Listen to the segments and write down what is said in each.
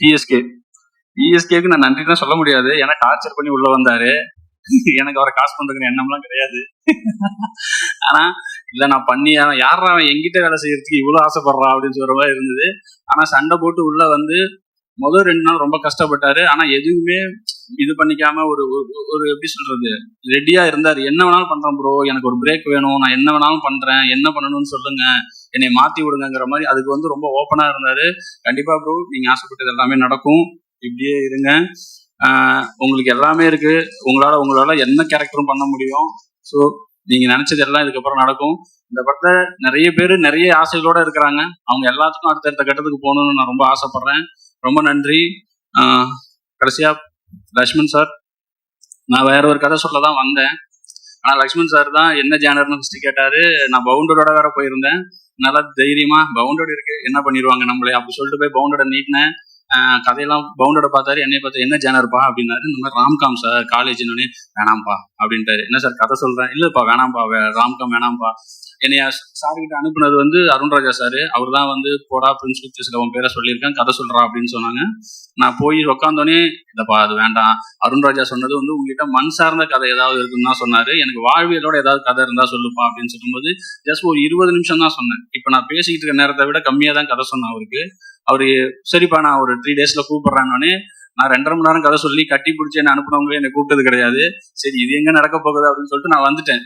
TSK டிஎஸ்கேக்கு நான் நன்றி தான் சொல்ல முடியாது. ஏன்னா டார்ச்சர் பண்ணி உள்ள வந்தாரு. எனக்கு அவரை காசு பண்றதுக்கு எண்ணம்லாம் கிடையாது. ஆனா இல்ல நான் பண்ணி யாரா அவன் எங்கிட்ட வேலை செய்யறதுக்கு இவ்வளவு ஆசைப்படுறா அப்படின்னு சொல்ற மாதிரி இருந்தது. ஆனா சண்டை போட்டு உள்ள வந்து முதல் ரெண்டு நாள் ரொம்ப கஷ்டப்பட்டாரு. ஆனா எதுவுமே இது பண்ணிக்காம ஒரு ஒரு- எப்படி சொல்றது? ரெடியா இருந்தாரு. என்ன வேணாலும் பண்றேன் ப்ரோ எனக்கு ஒரு பிரேக் வேணும். நான் என்ன வேணாலும் பண்றேன். என்ன பண்ணணும்னு சொல்லுங்க. என்னை மாத்தி விடுங்கிற மாதிரி அதுக்கு வந்து ரொம்ப ஓப்பனா இருந்தாரு. கண்டிப்பா ப்ரோ நீங்க ஆசைப்பட்டது எல்லாமே நடக்கும். இப்படியே இருங்க. ஆஹ் உங்களுக்கு எல்லாமே இருக்கு. உங்களால உங்களால என்ன கேரக்டரும் பண்ண முடியும்? ஸோ நீங்க நினைச்சது எல்லாம் இதுக்கப்புறம் நடக்கும். இந்த படத்தை நிறைய பேர் நிறைய ஆசைகளோட இருக்கிறாங்க. அவங்க எல்லாத்துக்கும் அடுத்தடுத்த கட்டத்துக்கு போகணும்னு நான் ரொம்ப ஆசைப்படுறேன். ரொம்ப நன்றி. ஆஹ் கடைசியா லக்ஷ்மண் சார் நான் வேற ஒரு கதை சொல்ல தான் வந்தேன். ஆனா லக்ஷ்மண் சார் தான் என்ன ஜேனர்னு ஃபஸ்ட்டு கேட்டாரு. நான் பவுண்டரோட வேற போயிருந்தேன். நல்லா தைரியமா பவுண்டோட இருக்கு என்ன பண்ணிடுவாங்க நம்மளே? அப்படி சொல்லிட்டு போய் பவுண்டோட நீட்டினேன். கதையெல்லாம் பவுண்டோட பார்த்தாரு என்னை பார்த்து என்ன ஜேனர்ப்பா? அப்படின்னாரு. இந்த மாதிரி ராம்காம் சார் காலேஜ்னு வேணாம்ப்பா அப்படின்ட்டாரு. என்ன சார் கதை சொல்றேன்? இல்லப்பா வேணாம்ப்பா வே- ராம்காம் வேணாம்ப்பா. என்னைய சார் அனுப்புனது வந்து அருண்ராஜா சார் அவர் தான் வந்து போடா பிரின்ஸ் சில உன் பேரை சொல்லியிருக்கேன் கதை சொல்கிறா அப்படின்னு சொன்னாங்க. நான் போய் உட்காந்தோடனே இல்லைப்பா அது வேண்டாம். அருண்ராஜா சொன்னது வந்து உங்ககிட்ட மண் சார்ந்த கதை ஏதாவது இருக்குன்னு தான் சொன்னார். எனக்கு வாழ்வியலோட ஏதாவது கதை இருந்தால் சொல்லுப்பா அப்படின்னு சொல்லும்போது ஜஸ்ட் ஒரு இருபது நிமிஷம் தான் சொன்னேன். இப்போ நான் பேசிக்கிட்டு இருக்க நேரத்தை விட கம்மியாக தான் கதை சொன்னேன் அவருக்கு. அவரு சரிப்பா நான் ஒரு த்ரீ டேஸில் கூப்பிடுறேன்னொடனே நான் ரெண்டரை மணி நேரம் கதை சொல்லி கட்டி பிடிச்சி என்ன அனுப்பினவங்களே என்னை கூப்பிட்டது கிடையாது. சரி இது எங்க நடக்க போகுது? அப்படின்னு சொல்லிட்டு நான் வந்துட்டேன்.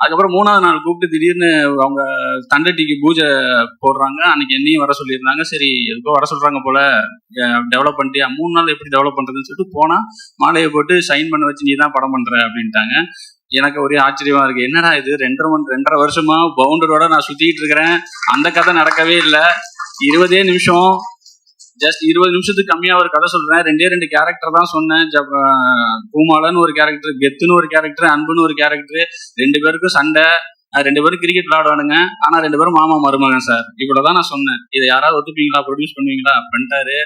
அதுக்கப்புறம் மூணாவது நாள் கூப்பிட்டு திடீர்னு அவங்க தண்டட்டிக்கு பூஜை போடுறாங்க. அன்னைக்கு என்னையும் வர சொல்லியிருந்தாங்க. சரி எதுக்கோ வர சொல்றாங்க போல டெவலப் பண்ணிட்டியா? மூணு நாள் எப்படி டெவலப் பண்றதுன்னு சொல்லிட்டு போனா மாலையை போட்டு சைன் பண்ண வச்சு நீ தான் படம் பண்ற அப்படின்ட்டாங்க. எனக்கு ஒரே ஆச்சரியமா இருக்கு. என்னடா இது? ரெண்டரை மணி ரெண்டரை வருஷமா பவுண்டரோட நான் சுத்திட்டு இருக்கிறேன். அந்த கதை நடக்கவே இல்லை. இருபதே நிமிஷம் ஜஸ்ட் இருபது நிமிஷத்துக்கு கம்மியா ஒரு கதை சொல்றேன். ரெண்டே ரெண்டு கேரக்டர் தான் சொன்னேன். ஜப்- பூமாலன்னு ஒரு கேரக்டர் கெத்துன்னு ஒரு கேரக்டர் அன்புன்னு ஒரு கேரக்டர் ரெண்டு பேருக்கும் சண்டை. ரெண்டு பேரும் கிரிக்கெட் விளையாடுவானுங்க. ஆனா ரெண்டு பேரும் மாமா மருமகன் சார். இவ்வளவுதான் நான் சொன்னேன். இதை யாராவது ஒத்துப்பீங்களா? ப்ரொடியூஸ் பண்ணுவீங்களா? பண்ணிட்டாரு.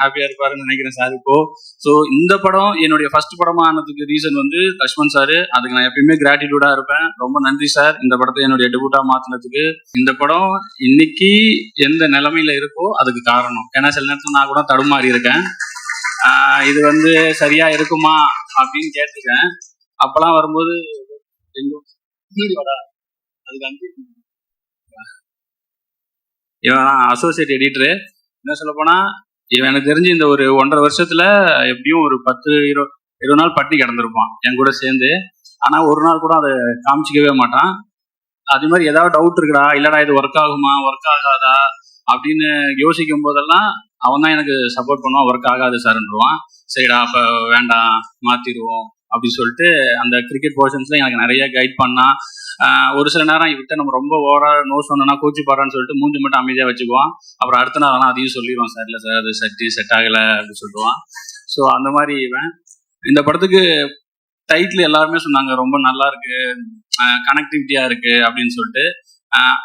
ஹாப்பியா இருப்பாருன்னு நினைக்கிறேன் சார் இப்போ. ஸோ இந்த படம் என்னுடைய ஃபர்ஸ்ட் படமா ஆனதுக்கு ரீசன் வந்து லக்ஷ்மண் சார் அதுக்கு நான் எப்பயுமே கிராட்டிடியூடா இருப்பேன். ரொம்ப நன்றி சார் இந்த படத்தை என்னுடைய டெபுட்டா மாத்தினதுக்கு. இந்த படம் இன்னைக்கு எந்த நிலைமையில இருக்கோ அதுக்கு காரணம். ஏன்னா சில நேரத்தில் நான் கூட தடுமாறி இருக்கேன். இது வந்து சரியா இருக்குமா அப்படின்னு கேட்டுக்கேன் அப்பெல்லாம் வரும்போது இவன் அசோசியேட் எடிட்டரு என்ன சொல்ல போனா இவன் எனக்கு தெரிஞ்சு இந்த ஒரு ஒன்றரை வருஷத்துல எப்படியும் ஒரு பத்து இருபது இருபது நாள் பட்டி கிடந்திருப்பான் என் கூட சேர்ந்து. ஆனா ஒரு நாள் கூட அதை காமிச்சிக்கவே மாட்டான். அது மாதிரி ஏதாவது டவுட் இருக்குடா இல்லடா இது ஒர்க் ஆகுமா ஒர்க் ஆகாதா அப்படின்னு யோசிக்கும் போதெல்லாம் அவன் தான் எனக்கு சப்போர்ட் பண்ணுவான் ஒர்க் ஆகாது சார்ன்றுவான் சரிடா அப்ப வேண்டாம் மாத்திடுவோம் அப்படின்னு சொல்லிட்டு அந்த கிரிக்கெட் போர்ஷன்ஸ்ல எனக்கு நிறைய கைட் பண்ணான். ஒரு சில நேரம் இவர்கிட்ட நம்ம ரொம்ப ஓவரா நோ சொன்னோம்னா கோச்சு போறான்னு சொல்லிட்டு மூஞ்சி மட்டும் அமைதியா வச்சுக்குவான். அப்புறம் அடுத்த நாள் ஆனால் அதையும் சொல்லிடுவான் சார் இல்லை சார் அது சட்டி செட் ஆகல அப்படின்னு சொல்லுவான் ஸோ அந்த மாதிரி இவன். இந்த படத்துக்கு டைட்டில் எல்லாருமே சொன்னாங்க ரொம்ப நல்லா இருக்கு கனெக்டிவிட்டியா இருக்கு அப்படின்னு சொல்லிட்டு.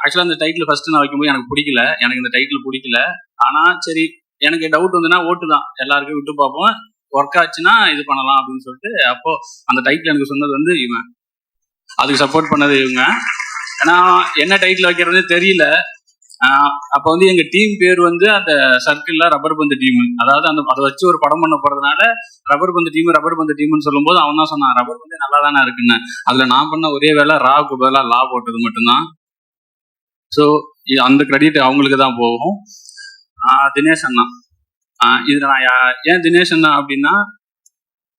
ஆக்சுவலாக அந்த டைட்டில் ஃபர்ஸ்ட் நான் வைக்கும்போது எனக்கு பிடிக்கல. எனக்கு இந்த டைட்டில் பிடிக்கல. ஆனால் சரி எனக்கு டவுட் வந்துன்னா ஓட்டு தான். எல்லாருக்கும் விட்டு பார்ப்போம். ஒர்க் ஆச்சுன்னா இது பண்ணலாம் அப்படின்னு சொல்லிட்டு அப்போ அந்த டைட்டில் எனக்கு சொன்னது வந்து இவன். அதுக்கு சப்போர்ட் பண்ணது இவங்க. ஏன்னா என்ன டைட்டில் வைக்கிறதுனே தெரியல. அப்போ வந்து எங்க டீம் பேர் வந்து அந்த சர்க்கிள்ல ரப்பர் பந்து டீம் அதாவது அந்த அதை வச்சு ஒரு படம் பண்ண போறதுனால ரப்பர் பந்து டீம் ரப்பர் பந்து டீம்னு சொல்லும்போது அவன் தான் சொன்னான் ரப்பர் பந்து நல்லா தானே இருக்குன்னு. அதுல நான் பண்ண ஒரே வேலை ராவுக்கு பதிலாக லா போட்டது மட்டும்தான். ஸோ அந்த கிரெடிட் அவங்களுக்கு தான் போகும். தினேஷ் அண்ணா. இதில் இதுல நான் ஏன் தினேஷ் அண்ணா அப்படின்னா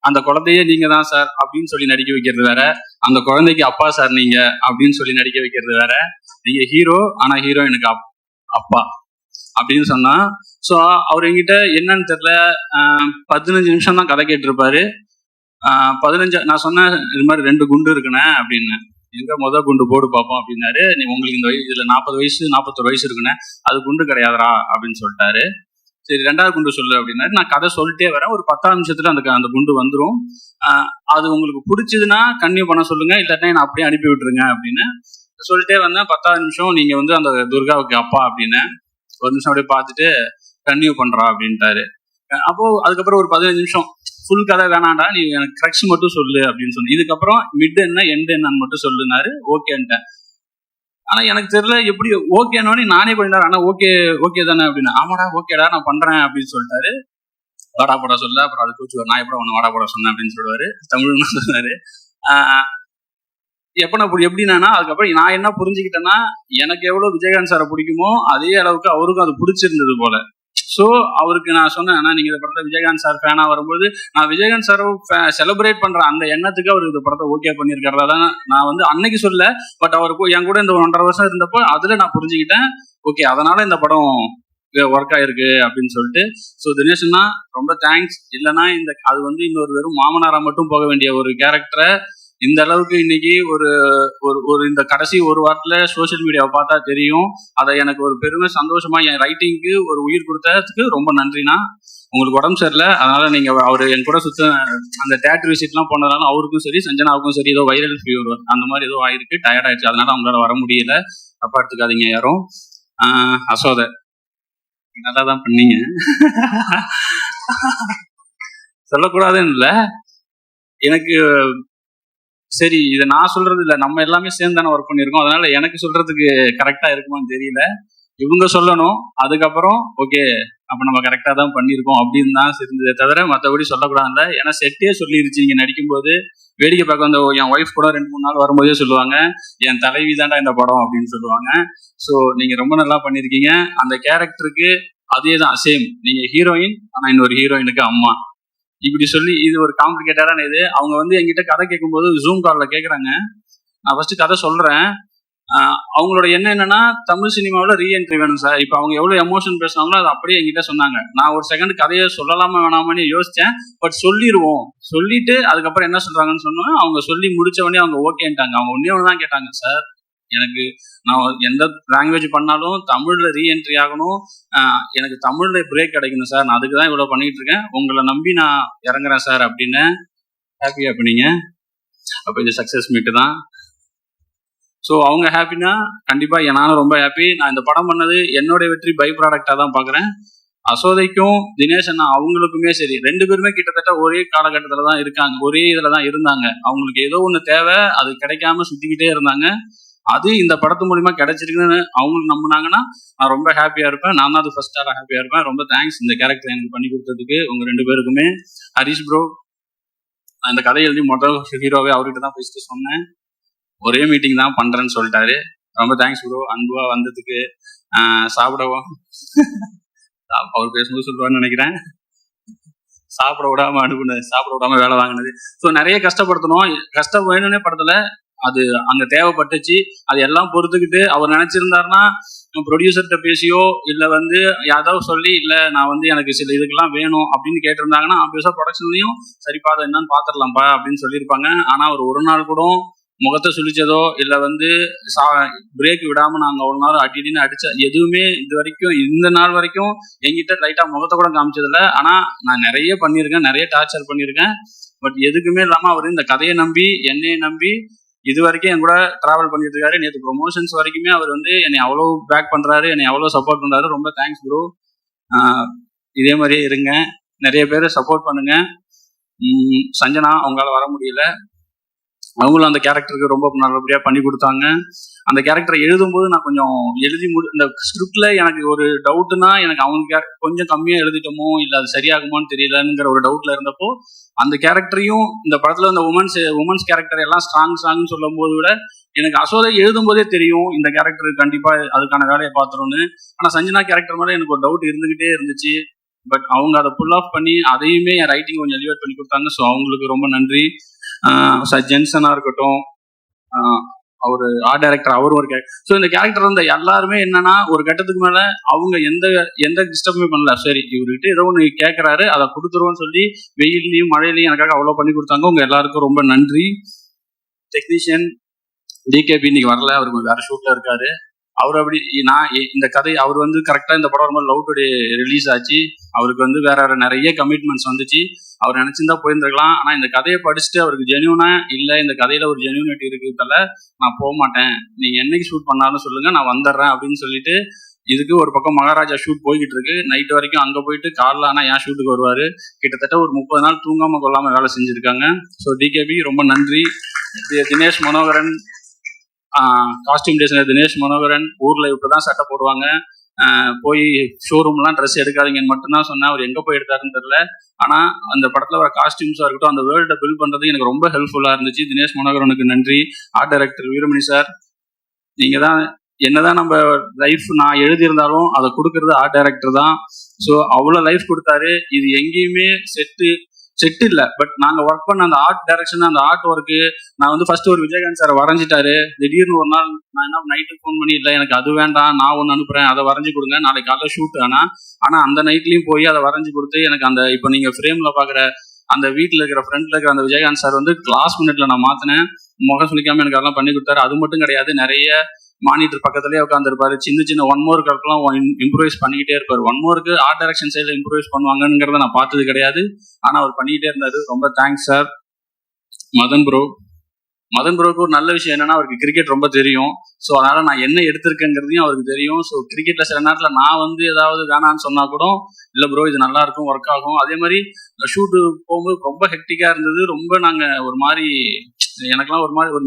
அந்த குழந்தையே நீங்க தான் சார் அப்படின்னு சொல்லி நடிக்க வைக்கிறது வேற. அந்த குழந்தைக்கு அப்பா சார் நீங்க அப்படின்னு சொல்லி நடிக்க வைக்கிறது வேற. நீங்க ஹீரோ ஆனா ஹீரோ எனக்கு அப்- அப்பா அப்படின்னு சொன்னா ஸோ அவர் என்கிட்ட என்னன்னு தெரியல ஆஹ் பதினஞ்சு நிமிஷம் தான் கதை கேட்டிருப்பாரு. ஆஹ் பதினஞ்சு நான் சொன்னேன் இது மாதிரி ரெண்டு குண்டு இருக்குண்ணே அப்படின்னு. எங்க முத குண்டு போடு பார்ப்போம் அப்படின்னாரு. நீ உங்களுக்கு இந்த வயசு இதுல நாற்பது வயசு நாற்பத்தொரு வயசு இருக்குண்ணே. அது குண்டு கிடையாதுடா அப்படின்னு சொல்லிட்டாரு. சரி ரெண்டாவது குண்டு சொல்லு அப்படின்னாரு. நான் கதை சொல்லிட்டே வரேன். ஒரு பத்தாம் நிமிஷத்துல அந்த அந்த குண்டு வந்துடும் அது உங்களுக்கு பிடிச்சதுன்னா கன்னியூ பண்ண சொல்லுங்க. இல்லாட்டினா நான் அப்படியே அனுப்பி விட்டுருங்க அப்படின்னு சொல்லிட்டே வந்தேன். பத்தாவது நிமிஷம் நீங்க வந்து அந்த துர்காவுக்கு அப்பா அப்படின்னு ஒரு நிமிஷம் அப்படியே பார்த்துட்டு கன்னியூ பண்றா அப்படின்ட்டாரு. அப்போ அதுக்கப்புறம் ஒரு பதினஞ்சு நிமிஷம் ஃபுல் கதை வேணாண்டா நீ எனக்கு க்ரக்ஸ் மட்டும் சொல்லு அப்படின்னு சொன்னேன். இதுக்கப்புறம் மிட் என்ன எண்ட் என்னன்னு மட்டும் சொல்லுனாரு ஓகேன்ட்டேன் ஆனா எனக்கு தெரியல எப்படி ஓகேனோடனே நானே பண்ணிட்டாரு ஆனா ஓகே ஓகே தானே அப்படின்னு. ஆமாடா ஓகேடா நான் பண்றேன் அப்படின்னு சொல்லிட்டாரு. வாடா போட சொல்ல அப்புறம் அது கூச்சு நான் எப்படி ஒன்று வாடா போட சொன்னேன் அப்படின்னு சொல்லுவாரு. தமிழ்னு சொன்னாரு. எப்ப நான் எப்படின்னா அதுக்கப்புறம் நான் என்ன புரிஞ்சுக்கிட்டேன்னா எனக்கு எவ்வளவு விஜயகாந்த் சாரை பிடிக்குமோ அதே அளவுக்கு அவருக்கும் அது பிடிச்சிருந்தது போல. ஸோ அவருக்கு நான் சொன்னேன் ஆனால் நீங்கள் இந்த படத்தை விஜயகாந்த் சார் ஃபேனாக வரும்போது நான் விஜயகாந்த் சார் செலிப்ரேட் பண்ணுற அந்த எண்ணத்துக்கு அவர் இந்த படத்தை ஓகே பண்ணியிருக்கிறதா தான் நான் வந்து அன்னைக்கு சொல்ல பட் அவர் என் கூட இந்த ஒன்றரை வருஷம் இருந்தப்போ அதில் நான் புரிஞ்சுக்கிட்டேன் ஓகே அதனால இந்த படம் ஒர்க் ஆயிருக்கு அப்படின்னு சொல்லிட்டு. ஸோ தினேஷ்னா ரொம்ப தேங்க்ஸ் இல்லைன்னா இந்த அது வந்து இன்னொரு வெறும் மாமனாரா மட்டும் போக வேண்டிய ஒரு கேரக்டரை இந்த அளவுக்கு இன்னைக்கு ஒரு ஒரு ஒரு இந்த கடைசி ஒரு வாரத்துல சோஷியல் மீடியாவை பார்த்தா தெரியும். அதை எனக்கு ஒரு பெருமை சந்தோஷமா என் ரைட்டிங்க்கு ஒரு உயிர் கொடுத்ததுக்கு ரொம்ப நன்றிண்ணா. உங்களுக்கு உடம்பு சரியில்லை. அதனால நீங்க அவர் என் கூட சுத்த அந்த தேட்டர் விசிட்லாம் போனதால அவருக்கும் சரி சஞ்சனாவுக்கும் சரி ஏதோ வைரல் ஃபீவர் அந்த மாதிரி ஏதோ ஆயிருக்கு டயர்ட் ஆயிடுச்சு. அதனால அவங்களால வர முடியல. தப்பா எடுத்துக்காதீங்க யாரும். ஆஹ் அசோத நல்லா தான் பண்ணீங்க. சொல்லக்கூடாதுன்னு இல்லை. எனக்கு சரி இதை நான் சொல்றது இல்லை. நம்ம எல்லாமே சேர்ந்து தானே ஒர்க் பண்ணியிருக்கோம். அதனால எனக்கு சொல்றதுக்கு கரெக்டா இருக்குமான்னு தெரியல. இவங்க சொல்லணும். அதுக்கப்புறம் ஓகே அப்ப நம்ம கரெக்டா தான் பண்ணியிருக்கோம் அப்படின்னு தான் இருந்ததே தவிர மற்றபடி சொல்லக்கூடாதுல்ல. ஏன்னா செட்டே சொல்லிருச்சு. நீங்க நடிக்கும்போது வேடிக்கை பார்க்க வந்த என் ஒய்ஃப் கூட ரெண்டு மூணு நாள் வரும்போதே சொல்லுவாங்க என் தலைவி தான்டா இந்த படம் அப்படின்னு சொல்லுவாங்க. ஸோ நீங்க ரொம்ப நல்லா பண்ணியிருக்கீங்க. அந்த கேரக்டருக்கு அதே தான் சேம் நீங்க ஹீரோயின் ஆனா இன்னொரு ஹீரோயினுக்கு அம்மா. இப்படி சொல்லி இது ஒரு காம்ப்ளிகேட்டடான இது. அவங்க வந்து என்கிட்ட கதை கேட்கும்போது ஜூம் காலில் கேட்குறாங்க. நான் ஃபர்ஸ்ட் கதை சொல்றேன். அவங்களோட எண்ணம் என்னன்னா தமிழ் சினிமாவில் ரீஎன்ட்ரி வேணும் சார் இப்போ அவங்க எவ்வளோ எமோஷன் பேசுனாங்களோ அதை அப்படியே எங்கிட்ட சொன்னாங்க. நான் ஒரு செகண்ட் கதையை சொல்லலாமா வேணாமான்னு யோசித்தேன் பட் சொல்லிடுவோம். சொல்லிட்டு அதுக்கப்புறம் என்ன சொல்கிறாங்கன்னு சொன்னோம். அவங்க சொல்லி முடிச்ச உடனே அவங்க ஓகேன்ட்டாங்க அவங்க ஒன்றே ஒன்று தான் கேட்டாங்க சார் எனக்கு நான் எந்த லாங்குவேஜ் பண்ணாலும் தமிழ்ல ரீஎன்ட்ரி ஆகணும். ஆஹ் எனக்கு தமிழ்ல பிரேக் கிடைக்கணும் சார் நான் அதுக்கு தான் இவ்வளோ பண்ணிட்டு இருக்கேன் உங்களை நம்பி நான் இறங்குறேன் சார் அப்படின்னு ஹாப்பியாக பண்ணீங்க அப்போ இது சக்ஸஸ் மீட்டு தான். ஸோ அவங்க ஹாப்பினா கண்டிப்பா நானும் ரொம்ப ஹாப்பி நான் இந்த படம் பண்ணது என்னோட வெற்றி பை ப்ராடக்டாக தான் பார்க்குறேன் அசோதைக்கும் தினேஷ் அண்ணா அவங்களுக்குமே சரி ரெண்டு பேருமே கிட்டத்தட்ட ஒரே காலகட்டத்தில் தான் இருக்காங்க ஒரே இதில் தான் இருந்தாங்க. அவங்களுக்கு ஏதோ ஒன்று தேவை அது கிடைக்காம சுற்றிக்கிட்டே இருந்தாங்க. அது இந்த படத்து மூலியமா கிடைச்சிருக்குன்னு அவங்களுக்கு நம்பினாங்கன்னா நான் ரொம்ப ஹாப்பியா இருப்பேன். நான் தான் அது ஃபர்ஸ்ட் ஆளாக ஹாப்பியா இருப்பேன். ரொம்ப தேங்க்ஸ் இந்த கேரக்டர் எனக்கு பண்ணி கொடுத்ததுக்கு உங்க ரெண்டு பேருக்குமே. ஹரிஷ் ப்ரோ அந்த கதை எழுதி முதல் ஹீரோவே அவர்கிட்ட தான் பேசிட்டு சொன்னேன். ஒரே மீட்டிங் தான் பண்றேன்னு சொல்லிட்டாரு. ரொம்ப தேங்க்ஸ் ப்ரோ அன்புவா வந்ததுக்கு. ஆஹ் சாப்பிடவும் அவர் பேசும்போது சொல்லுவான்னு நினைக்கிறேன். சாப்பிட விடாம அனுப்புனது சாப்பிட விடாம வேலை வாங்கினது. ஸோ நிறைய கஷ்டப்படுத்தணும் கஷ்டம் வேணும்னே படத்துல. அது அங்க தேவைப்பட்டுச்சு. அது எல்லாம் பொறுத்துக்கிட்டு அவர் நினைச்சிருந்தாருன்னா ப்ரொடியூசர்கிட்ட பேசியோ இல்ல வந்து யாராவது சொல்லி இல்ல நான் வந்து எனக்கு சில இதுக்கெல்லாம் வேணும் அப்படின்னு கேட்டிருந்தாங்கன்னா ஆப்வியஸா ப்ரொடக்ஷன்லையும் சரிப்பா அதை என்னன்னு பாத்துடலாம்ப்பா அப்படின்னு சொல்லியிருப்பாங்க. ஆனா அவர் ஒரு நாள் கூட முகத்தை சுழிச்சதோ இல்ல வந்து சா பிரேக் விடாம நாங்க அவ்வளோ நாள் அடிடின்னு அடிச்ச எதுவுமே இது வரைக்கும் இந்த நாள் வரைக்கும் எங்கிட்ட லைட்டா முகத்தை கூட காமிச்சதில்ல. ஆனா நான் நிறைய பண்ணியிருக்கேன் நிறைய டார்ச்சர் பண்ணியிருக்கேன். பட் எதுக்குமே இல்லாம அவர் இந்த கதையை நம்பி என்னையை நம்பி இது வரைக்கும் என் கூட டிராவல் பண்ணிட்டு இருக்காரு. நேற்று ப்ரொமோஷன்ஸ் வரைக்குமே அவர் வந்து என்னை அவ்வளோ பேக் பண்றாரு என்னை அவ்வளோ சப்போர்ட் பண்றாரு. ரொம்ப தேங்க்ஸ் ப்ரோ இதே மாதிரியே இருங்க. நிறைய பேர் சப்போர்ட் பண்ணுங்க. சஞ்சனா அவங்களால வர முடியல. அவங்களும் அந்த கேரக்டருக்கு ரொம்ப நல்லபடியாக பண்ணி கொடுத்தாங்க. அந்த கேரக்டரை எழுதும்போது நான் கொஞ்சம் எழுதி முடி இந்த ஸ்கிரிப்டில் எனக்கு ஒரு டவுட்னா எனக்கு அவங்க கொஞ்சம் கம்மியாக எழுதிட்டோமோ இல்லை அது சரியாகுமான்னு தெரியலங்கிற ஒரு டவுட்ல இருந்தப்போ அந்த கேரக்டரையும் இந்த படத்தில் இந்த உமன்ஸ் உமன்ஸ் கேரக்டர் எல்லாம் ஸ்ட்ராங் ஸ்ட்ராங்னு சொல்லும் போது விட எனக்கு அசோதை எழுதும் போதே தெரியும் இந்த கேரக்டர் கண்டிப்பாக அதுக்கான வேலையை பார்த்துரும்னு. ஆனால் சஞ்சனா கேரக்டர் மேலே எனக்கு ஒரு டவுட் இருந்துகிட்டே இருந்துச்சு. பட் அவங்க அதை புல் ஆஃப் பண்ணி அதையுமே என் ரைட்டிங் கொஞ்சம் எலிவேட் பண்ணி கொடுத்தாங்க. ஸோ அவங்களுக்கு ரொம்ப நன்றி. சார் ஜென்சனாக ஜென்சனா இருக்கட்டும் அவர் ஆர்ட் டைரக்டர் அவரும் ஒரு கேரக்டர் ஸோ இந்த கேரக்டர் வந்து எல்லாருமே என்னன்னா ஒரு கட்டத்துக்கு மேல அவங்க எந்த எந்த டிஸ்டர்புமே பண்ணல. சரி இவர்கிட்ட ஏதோ ஒன்று கேட்கறாரு அதை கொடுத்துருவோன்னு சொல்லி வெயில்லையும் மழையிலையும் எனக்காக அவ்வளோ பண்ணி கொடுத்தாங்க. உங்க எல்லாருக்கும் ரொம்ப நன்றி. டெக்னீஷியன் டிகேபி இன்னைக்கு வரல அவர் வேற ஷூட்ல இருக்காரு. அவர் அப்படி நான் இந்த கதை அவர் வந்து கரெக்டா இந்த படம் வரும்போது லவ் டுடே ரிலீஸ் ஆச்சு. அவருக்கு வந்து வேற வேற நிறைய கமிட்மெண்ட்ஸ் வந்துச்சு. அவர் நினைச்சிருந்தா போயிருந்திருக்கலாம். ஆனா இந்த கதையை படிச்சுட்டு அவருக்கு ஜெனியூனா இல்ல இந்த கதையில ஒரு ஜெனியூனிட்டி இருக்கிறதால நான் போக மாட்டேன். நீங்க என்னைக்கு ஷூட் பண்ணாலும் சொல்லுங்க நான் வந்துடுறேன் அப்படின்னு சொல்லிட்டு இதுக்கு ஒரு பக்கம் மகாராஜா ஷூட் போய்கிட்டு இருக்கு. நைட் வரைக்கும் அங்க போயிட்டு காலைல ஆனா ஏன் ஷூட்டுக்கு வருவாரு? கிட்டத்தட்ட ஒரு முப்பது நாள் தூங்காம கொள்ளாம வேலை செஞ்சிருக்காங்க. ஸோ டிகேபி ரொம்ப நன்றி. தினேஷ் மனோகரன் காஸ்டியூம் டிசைனர் தினேஷ் மனோகரன் ஊர்ல இப்பதான் சட்டை போடுவாங்க. போய் ஷோரூம்லாம் ட்ரெஸ் எடுக்காதீங்கன்னு மட்டும்தான் சொன்னேன் அவர் எங்கே போய் எடுத்தாருன்னு தெரில ஆனால் அந்த படத்தில் வர காஸ்டியூம்ஸாக இருக்கட்டும் அந்த வேர்ல்டை பில்ட் பண்ணுறது எனக்கு ரொம்ப ஹெல்ப்ஃபுல்லாக இருந்துச்சு. தினேஷ் மனோகரனுக்கு நன்றி. ஆர்ட் டைரக்டர் வீரமணி சார் நீங்கள் தான் என்னதான் நம்ம லைஃப் நான் எழுதியிருந்தாலும் அதை கொடுக்கறது ஆர்ட் டைரக்டர் தான். ஸோ அவ்வளோ லைஃப் கொடுத்தாரு. இது எங்கேயுமே செட்டு செட் இல்லை. பட் நாங்கள் ஒர்க் பண்ண அந்த ஆர்ட் டைரக்ஷன் அந்த ஆர்ட் ஒர்க்கு நான் வந்து ஃபர்ஸ்ட் ஒரு விஜயகாந்த் சார் வரைஞ்சிட்டாரு. திடீர்னு ஒரு நாள் நான் என்ன நைட்டு ஃபோன் பண்ணி இல்லை எனக்கு அது வேண்டாம் நான் ஒன்று அனுப்புறேன் அதை வரைஞ்சி கொடுங்க. நாளைக்கு காலைல ஷூட் ஆனால் ஆனால் அந்த நைட்லேயும் போய் அதை வரைஞ்சி கொடுத்து எனக்கு அந்த இப்போ நீங்கள் ஃப்ரேமில் பார்க்குற அந்த வீட்டில் இருக்கிற ஃப்ரெண்ட்ல இருக்கிற அந்த விஜயகாந்த் சார் வந்து கிளாஸ் மினிட்ல நான் மாத்தினேன். முகம் சுழிக்காம எனக்கு அதெல்லாம் பண்ணி கொடுத்தாரு. அது மட்டும் கிடையாது நிறைய மானிட்டர் பக்கத்துலேயே உட்காந்துருப்பாரு சின்ன சின்ன ஒன் மோர் கல்கெல்லாம் இம்ப்ரூவைஸ் பண்ணிக்கிட்டே இருப்பார். ஒன் மோருக்கு ஆர்ட் டைரக்ஷன் சைடில் இம்ப்ரூவைஸ் பண்ணுவாங்கங்கிறத நான் பார்த்தது கிடையாது. ஆனால் அவர் பண்ணிக்கிட்டே இருந்தார். ரொம்ப thanks sir Madan bro Madan ப்ரோக்கு ஒரு நல்ல விஷயம் என்னன்னா அவருக்கு கிரிக்கெட் ரொம்ப தெரியும். ஸோ அதனால நான் என்ன எடுத்திருக்கேங்கிறதையும் அவருக்கு தெரியும். ஸோ கிரிக்கெட்ல சில நேரத்தில் நான் வந்து ஏதாவது வேணான்னு சொன்னா கூட இல்லை ப்ரோ இது நல்லா இருக்கும் ஒர்க் ஆகும். அதே மாதிரி ஷூட்டு போகும்போது ரொம்ப ஹெக்டிக்கா இருந்தது. ரொம்ப நாங்க ஒரு மாதிரி எனக்கெல்லாம் ஒரு மாதிரி ஒரு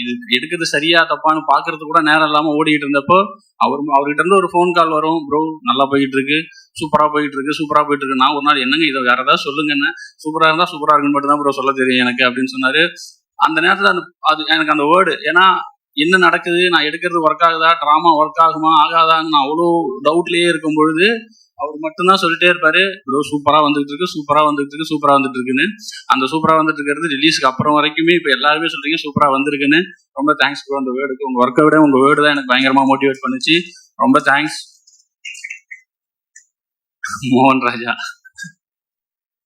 இது எடுக்கிறது சரியா தப்பான்னு பாக்குறது கூட நேரம் இல்லாம ஓடிக்கிட்டு இருந்தப்போ அவர் அவர்கிட்ட இருந்து ஒரு ஃபோன் கால் வரும். ப்ரோ நல்லா போயிட்டு இருக்கு. சூப்பரா போயிட்டு இருக்கு சூப்பரா போயிட்டு இருக்கு. நான் ஒரு நாள் என்னங்க இதை வேற ஏதாவது சொல்லுங்கன்னு. சூப்பரா இருந்தா சூப்பரா இருக்குன்னு மட்டும் தான் ப்ரோ சொல்ல தெரியும் எனக்கு அப்படின்னு சொன்னாரு. அந்த நேரத்துல அந்த அது எனக்கு அந்த வேர்டு ஏன்னா என்ன நடக்குது நான் எடுக்கிறது ஒர்க் ஆகுதா ட்ராமா ஒர்க் ஆகுமா ஆகாதான்னு நான் அவ்வளோ டவுட்லயே இருக்கும் பொழுது அவர் மட்டும்தான் சொல்லிட்டே இருப்பாரு ப்ரோ சூப்பரா வந்துட்டு இருக்கு சூப்பரா வந்துட்டு இருக்கு சூப்பரா வந்துட்டு இருக்குன்னு. அந்த சூப்பரா வந்துட்டு இருக்கிறது ரிலீஸ்க்கு அப்புறம் வரைக்குமே இப்ப எல்லாருமே சொல்றீங்க சூப்பரா வந்திருக்குன்னு. ரொம்ப தேங்க்ஸ் ப்ரோ அந்த வேர்டுக்கு உங்க ஒர்க்கை விட உங்க வேர்டு தான் எனக்கு பயங்கரமா மோட்டிவேட் பண்ணுச்சு. ரொம்ப தேங்க்ஸ் மோகன் ராஜா.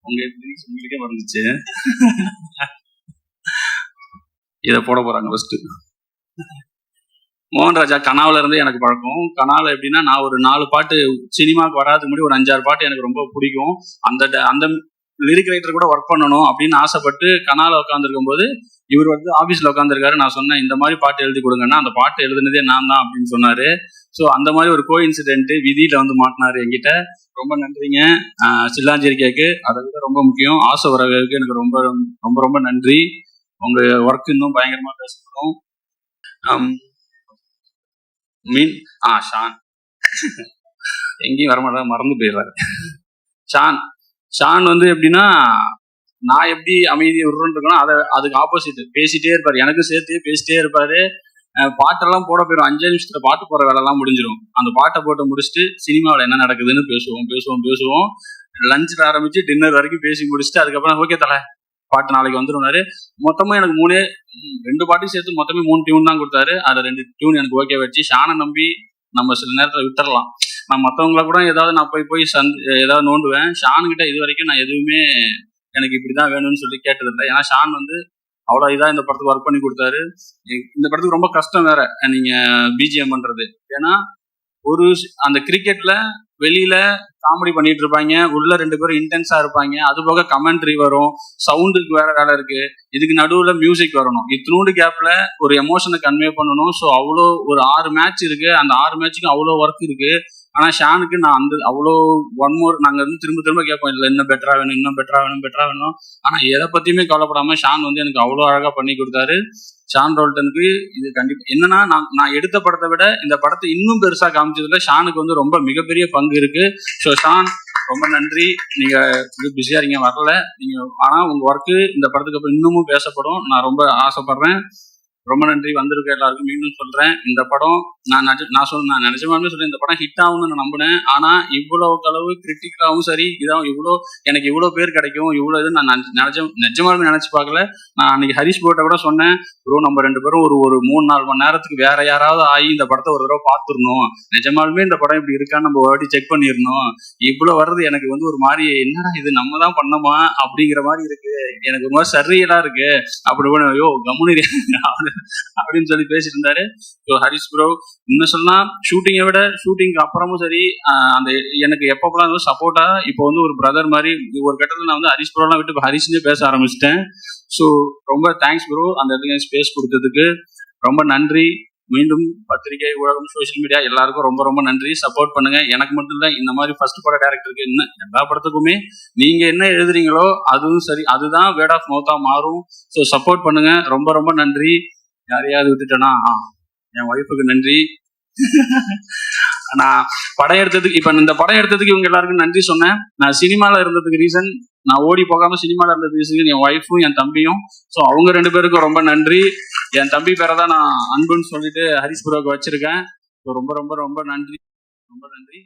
உங்க உங்களுக்கே வந்துச்சு இதை போட போறாங்க ஃபர்ஸ்ட் மோகன் ராஜா இருந்து எனக்கு பழக்கம். கனால எப்படின்னா நான் ஒரு நாலு பாட்டு சினிமாவுக்கு வராதுக்கு முன்னாடி ஒரு அஞ்சாறு பாட்டு எனக்கு ரொம்ப பிடிக்கும். அந்த ட- அந்த லிரிக் ரைட்டர் கூட ஒர்க் பண்ணணும் அப்படின்னு ஆசைப்பட்டு கனால உட்காந்துருக்கும் போது இவர் வந்து ஆபீஸ்ல உட்காந்துருக்காரு நான் சொன்னேன் இந்த மாதிரி பாட்டு எழுதி கொடுங்கன்னா அந்த பாட்டு எழுதுனதே நான் தான் அப்படின்னு சொன்னாரு. ஸோ அந்த மாதிரி ஒரு கோ இன்சிடென்ட் விதியில வந்து மாட்டினாரு என்கிட்ட. ரொம்ப நன்றிங்க. ஆஹ் சில்லாஞ்சேரி கேக்கு. அதை விட ரொம்ப முக்கியம். ஆசை வரவேற்கு எனக்கு ரொம்ப ரொம்ப ரொம்ப நன்றி. உங்க ஒர்க் இன்னும் பயங்கரமா பேசப்படும். Um, மீன் ஆ ஷான். எங்கேயும் வரமாட்டா மறந்து போயிடுறாரு. ஷான் ஷான் வந்து எப்படின்னா நான் எப்படி அமைதியை விடுறேன்னு அதை அதுக்கு ஆப்போசிட் பேசிட்டே இருப்பாரு எனக்கும் சேர்த்து பேசிட்டே இருப்பாரு. பாட்டெல்லாம் போட போயிடும் அஞ்சு நிமிஷத்துல பாட்டு போற வேலைலாம் முடிஞ்சிடும் அந்த பாட்டை போட்டு முடிச்சுட்டு சினிமாவில் என்ன நடக்குதுன்னு பேசுவோம் பேசுவோம் பேசுவோம். லஞ்சில் ஆரம்பிச்சு டின்னர் வரைக்கும் பேசி முடிச்சுட்டு அதுக்கப்புறம் ஓகே தலை பாட்டு நாளைக்கு வந்துருவாரு மொத்தமும் எனக்கு மூணு ரெண்டு பாட்டையும் சேர்த்து மொத்தமே மூணு டியூன் தான் கொடுத்தாரு. அதை ரெண்டு டியூன் எனக்கு ஓகே வச்சு ஷானை நம்பி நம்ம சில நேரத்தில் விட்டுறலாம். நான் மற்றவங்கள கூட ஏதாவது நான் போய் போய் சந்த் ஏதாவது நோண்டுவேன். ஷானுக்கிட்ட இது வரைக்கும் நான் எதுவுமே எனக்கு இப்படி தான் வேணும்னு சொல்லி கேட்டதில்லை. ஏன்னா ஷான் வந்து அவ்வளோ இதாக இந்த படத்துக்கு ஒர்க் பண்ணி கொடுத்தாரு. இந்த படத்துக்கு ரொம்ப கஷ்டம் வேற நீங்கள் பிஜிஎம் பண்ணுறது ஏன்னா ஒரு அந்த கிரிக்கெட்டில் வெளியில காமெடி பண்ணிட்டு இருப்பாங்க. உள்ள ரெண்டு பேரும் இன்டென்ஸா இருப்பாங்க. அது போக கமெண்ட்ரி வரும். சவுண்டுக்கு வேற வேலை இருக்கு. இதுக்கு நடுவுல மியூசிக் வரணும். இத்தினூண்டு கேப்ல ஒரு எமோஷனை கன்வே பண்ணணும். ஸோ அவ்வளோ ஒரு ஆறு மேட்ச் இருக்கு. அந்த ஆறு மேட்ச்சுக்கும் அவ்வளோ ஒர்க் இருக்கு. ஆனா ஷானுக்கு நான் அந்த அவ்வளோ ஒன் மோர் நாங்க வந்து திரும்ப திரும்ப கேட்போம் இல்லை இன்னும் பெட்டரா வேணும் இன்னும் பெட்டரா வேணும் பெட்டரா வேணும். ஆனா எதை பத்தியுமே கவலைப்படாம ஷான் வந்து எனக்கு அவ்வளோ அழகா பண்ணி கொடுத்தாரு. ஷான் ரோல்டனுக்கு இது கண்டிப்பா என்னன்னா நான் நான் எடுத்த படத்தை விட இந்த படத்தை இன்னும் பெருசா காமிச்சதுல ஷானுக்கு வந்து ரொம்ப மிகப்பெரிய பங்கு இருக்கு. ஸோ ஷான் ரொம்ப நன்றி. நீங்க பிஸியா இருக்கீங்க வரல. நீங்க ஆனா உங்க ஒர்க்கு இந்த படத்துக்கு அப்புறம் இன்னமும் பேசப்படும். நான் ரொம்ப ஆசைப்படுறேன். ரொம்ப நன்றி வந்திருக்க எல்லாருக்கும். மீண்டும் சொல்றேன். இந்த படம் நான் நான் சொல் நான் நிஜமாலுமே சொல்றேன் இந்த படம் ஹிட் ஆகும்னு நான் நம்பினேன். ஆனா இவ்வளவு அளவு கிரிட்டிக்கலாவும் சரி இதான் இவ்வளோ எனக்கு இவ்வளோ பேர் கிடைக்கும் இவ்வளோ இது நான் நினைச்ச- நிஜமாலுமே நினைச்சு பார்க்கல. நான் அன்னைக்கு ஹரிஷ் போட்ட கூட சொன்னேன் ப்ரோ நம்ம ரெண்டு பேரும் ஒரு ஒரு மூணு நாலு மணி நேரத்துக்கு வேற யாராவது ஆகி இந்த படத்தை ஒரு தடவை பார்த்துடணும். நிஜமாலுமே இந்த படம் இப்படி இருக்கான்னு நம்ம ஒரு வாட்டி செக் பண்ணிடணும். இவ்வளோ வர்றது எனக்கு வந்து ஒரு மாதிரி என்னடா இது நம்ம தான் பண்ணோமா? அப்படிங்கிற மாதிரி இருக்கு. எனக்கு ஒரு மாதிரி சரியலா இருக்கு. அப்படி ஐயோ கம்முனி அப்படின்னு சொல்லி பேசிட்டு இருந்தாரு. ஸோ ஹரிஷ் ப்ரோ இன்னும் சொன்னா ஷூட்டிங்கை விட ஷூட்டிங்க்கு அப்புறமும் சரி அந்த எனக்கு எப்பப்பெல்லாம் வந்து சப்போர்ட்டா இப்போ வந்து ஒரு பிரதர் மாதிரி ஒரு கட்டத்தில் நான் வந்து ஹரிஷ் ப்ரோலாம் விட்டு இப்போ ஹரிஷ்னே பேச ஆரம்பிச்சிட்டேன். ஸோ ரொம்ப தேங்க்ஸ் ப்ரோ அந்த இடத்துக்கு ஸ்பேஸ் கொடுத்ததுக்கு. ரொம்ப நன்றி. மீண்டும் பத்திரிகை ஊடகம் சோஷியல் மீடியா எல்லாருக்கும் ரொம்ப ரொம்ப நன்றி. சப்போர்ட் பண்ணுங்க. எனக்கு மட்டும் இல்ல இந்த மாதிரி ஃபர்ஸ்ட் பட டேரக்டருக்கு என்ன எல்லா படத்துக்குமே நீங்க என்ன எழுதுறீங்களோ அதுவும் சரி அதுதான் வேர்ட் ஆஃப் மவுத்தா மாறும். ஸோ சப்போர்ட் பண்ணுங்க. ரொம்ப ரொம்ப நன்றி. யாரையாவது விட்டுட்டேனா? என் ஒய்ஃபுக்கு நன்றி. நான் படம் எடுத்ததுக்கு இப்ப இந்த படம் எடுத்ததுக்கு இவங்க எல்லாருக்கும் நன்றி சொன்னேன். நான் சினிமால இருந்ததுக்கு ரீசன் நான் ஓடி போகாம சினிமால இருந்ததுக்கு ரீசன் என் ஒய்ஃபும் என் தம்பியும். ஸோ அவங்க ரெண்டு பேருக்கும் ரொம்ப நன்றி. என் தம்பி பேரை தான் நான் அன்புன்னு சொல்லிட்டு ஹரிஸ் வச்சிருக்கேன். ஸோ ரொம்ப ரொம்ப ரொம்ப நன்றி. ரொம்ப நன்றி.